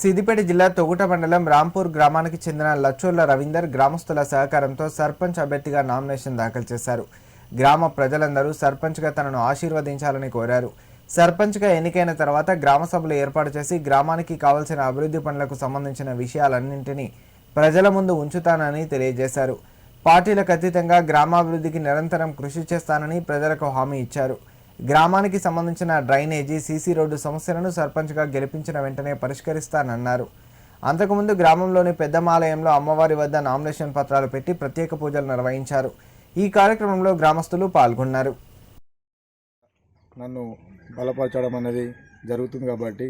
సిద్దిపేట జిల్లా తొగుట మండలం రాంపూర్ గ్రామానికి చెందిన లచ్చోళ్ళ రవీందర్ గ్రామస్తుల సహకారంతో సర్పంచ్ అభ్యర్థిగా నామినేషన్ దాఖలు చేశారు. గ్రామ ప్రజలందరూ సర్పంచ్గా తనను ఆశీర్వదించాలని కోరారు. సర్పంచ్గా ఎన్నికైన తర్వాత గ్రామ సభలు ఏర్పాటు చేసి గ్రామానికి కావలసిన అభివృద్ధి పనులకు సంబంధించిన విషయాలన్నింటినీ ప్రజల ముందు ఉంచుతానని తెలియజేశారు. పార్టీలకు అతీతంగా గ్రామాభివృద్ధికి నిరంతరం కృషి చేస్తానని ప్రజలకు హామీ ఇచ్చారు. గ్రామానికి సంబంధించిన డ్రైనేజీ సీసీ రోడ్డు సమస్యలను సర్పంచ్గా గెలిపించిన వెంటనే పరిష్కరిస్తానన్నారు. అంతకుముందు గ్రామంలోని పెద్దమాలయంలో అమ్మవారి వద్ద నామినేషన్ పత్రాలు పెట్టి ప్రత్యేక పూజలు నిర్వహించారు. ఈ కార్యక్రమంలో గ్రామస్తులు పాల్గొన్నారు. నన్ను బలపరచడం అనేది జరుగుతుంది కాబట్టి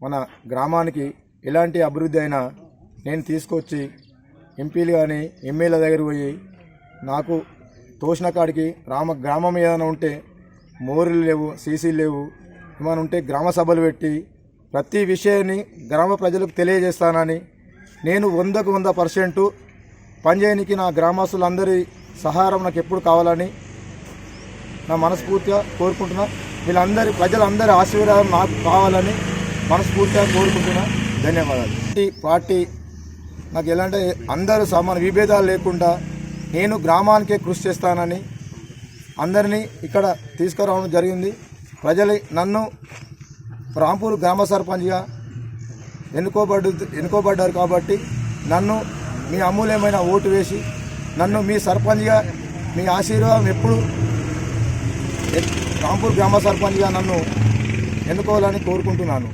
మన గ్రామానికి ఎలాంటి అభివృద్ధి అయినా నేను తీసుకొచ్చి ఎంపీలు కానీ ఎమ్మెల్యే దగ్గర పోయి నాకు తోసిన కాడికి గ్రామ గ్రామం ఏదైనా ఉంటే మోరీలు లేవు సీసీలు లేవు. ఏమైనా ఉంటే గ్రామ సభలు పెట్టి ప్రతి విషయాన్ని గ్రామ ప్రజలకు తెలియజేస్తానని నేను వందకు వంద పర్సెంటు పనిచేయనికి నా గ్రామస్తులందరి సహారం నాకు ఎప్పుడు కావాలని నా మనస్ఫూర్తిగా కోరుకుంటున్నా. వీళ్ళందరి ప్రజలందరి ఆశీర్వాదం నాకు కావాలని మనస్ఫూర్తిగా కోరుకుంటున్నా. ధన్యవాదాలు. ఈ పార్టీ నాకు ఎలాంటి అందరూ సమాన విభేదాలు లేకుండా నేను గ్రామానికే కృషి చేస్తానని అందరినీ ఇక్కడ తీసుకురావడం జరిగింది. ప్రజలు నన్ను రాంపూర్ గ్రామ సర్పంచ్గా ఎన్నుకోబడ్డ ఎన్నుకోబడ్డారు కాబట్టి నన్ను మీ అమూల్యమైన ఓటు వేసి నన్ను మీ సర్పంచ్గా మీ ఆశీర్వాదం ఎప్పుడు రాంపూర్ గ్రామ సర్పంచ్గా నన్ను ఎన్నుకోవాలని కోరుకుంటున్నాను.